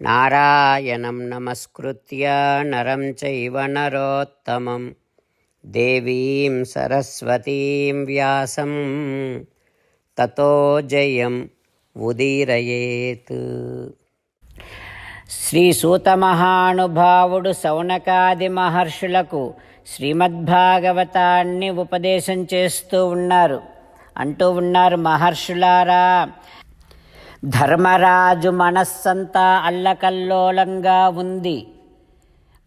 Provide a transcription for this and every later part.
నారాయణం నమస్కృత్య నరం చైవ నరోత్తమం దేవీం సరస్వతీం వ్యాసం తతో జయం ఉదీరయేత్ శ్రీ సూత మహానుభావుడు సౌనకాది మహర్షులకు శ్రీమద్భాగవతాన్ని ఉపదేశం చేస్తూ ఉన్నారు। అంటూ ఉన్నారు మహర్షులారా ధర్మరాజు మనస్సంతా అల్లకల్లోలంగా ఉంది.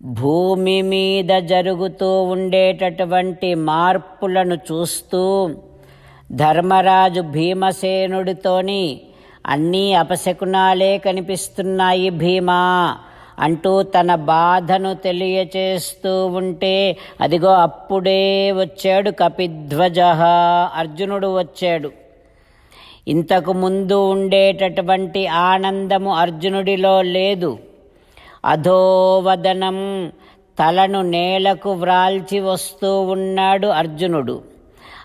భూమి మీద జరుగుతూ ఉండేటటువంటి మార్పులను చూస్తూ ధర్మరాజు భీమసేనుడితోని అన్నీ అపశకునాలే కనిపిస్తున్నాయి భీమా అంటూ తన బాధను తెలియచేస్తూ ఉంటే అదిగో అప్పుడే వచ్చాడు కపిధ్వజ అర్జునుడు వచ్చాడు. ఇంతకు ముందు ఉండేటటువంటి ఆనందము అర్జునుడిలో లేదు. అధోవదనం తలను నేలకు వ్రాల్చి వస్తూ ఉన్నాడు అర్జునుడు.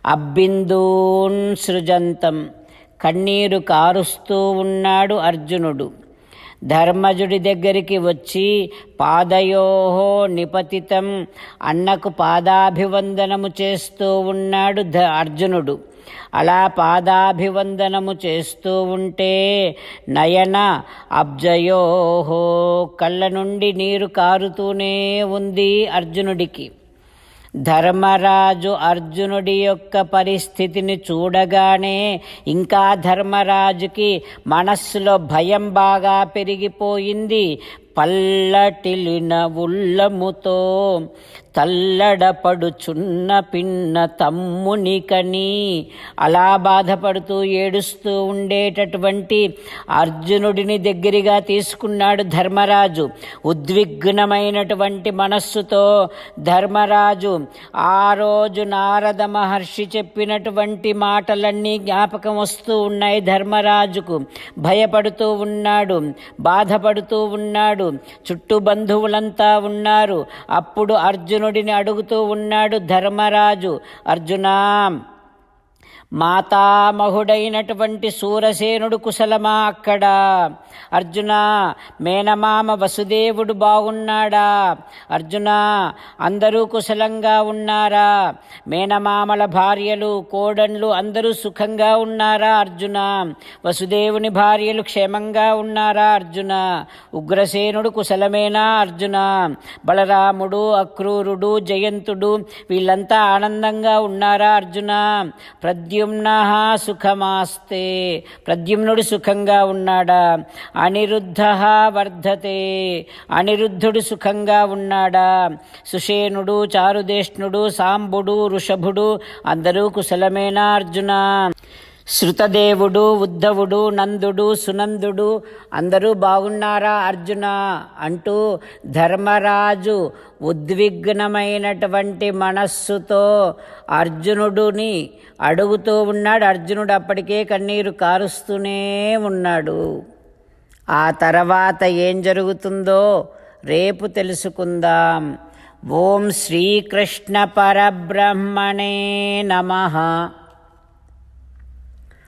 అబ్బిందూన్ సృజంతం కన్నీరు కారుస్తూ ఉన్నాడు అర్జునుడు. ధర్మజుడి దగ్గరికి వచ్చి పాదయోహో నిపతితం అన్నకు పాదాభివందనము చేస్తూ ఉన్నాడు అర్జునుడు. అలా పాదాభివందనము చేస్తూ ఉంటే నయన అబ్జయోహో కళ్ళ నుండి నీరు కారుతూనే ఉంది అర్జునుడికి. ధర్మరాజు అర్జునుడి యొక్క పరిస్థితిని చూడగానే ఇంకా ధర్మరాజుకి మనస్సులో భయం బాగా పెరిగిపోయింది. పల్లటిలిన ఉల్లముతో తల్లడపడుచున్న పిన్న తమ్మునికని అలా బాధపడుతూ ఏడుస్తూ ఉండేటటువంటి అర్జునుడిని దగ్గరగా తీసుకున్నాడు ధర్మరాజు. ఉద్విగ్నమైనటువంటి మనస్సుతో ధర్మరాజు ఆ రోజు నారద మహర్షి చెప్పినటువంటి మాటలన్నీ జ్ఞాపకం వస్తూ ఉన్నాయి ధర్మరాజుకు. భయపడుతూ ఉన్నాడు బాధపడుతూ ఉన్నాడు. చుట్టూ బంధువులంతా ఉన్నారు. అప్పుడు అర్జునుడిని అడుగుతూ ఉన్నాడు ధర్మరాజు అర్జునా మాతామహుడైనటువంటి సూరసేనుడు కుశలమా అక్కడ? అర్జున మేనమామ వసుదేవుడు బాగున్నాడా అర్జున అందరూ కుశలంగా ఉన్నారా? మేనమామల భార్యలు కోడన్లు అందరూ సుఖంగా ఉన్నారా? అర్జున వసుదేవుని భార్యలు క్షేమంగా ఉన్నారా? అర్జున ఉగ్రసేనుడు కుశలమేనా? అర్జున బలరాముడు అక్రూరుడు జయంతుడు వీళ్ళంతా ఆనందంగా ఉన్నారా? అర్జున ప్రద్యుమ్న సుఖమాస్తే. ప్రద్యుమ్నుడు సుఖంగా ఉన్నాడా? అనిరుద్ధ వర్ధతే. అనిరుద్ధుడు సుఖంగా ఉన్నాడా? సుషేనుడు చారుదేష్ణుడు సాంబుడు ఋషభుడు అందరూ కుశలమేనా అర్జున? శృతదేవుడు ఉద్ధవుడు నందుడు సునందుడు అందరూ బాగున్నారా అర్జున? అంటూ ధర్మరాజు ఉద్విగ్నమైనటువంటి మనస్సుతో అర్జునుడుని అడుగుతూ ఉన్నాడు. అర్జునుడు అప్పటికే కన్నీరు కారుస్తూనే ఉన్నాడు. ఆ తర్వాత ఏం జరుగుతుందో రేపు తెలుసుకుందాం. ఓం శ్రీకృష్ణ పరబ్రహ్మణే నమః.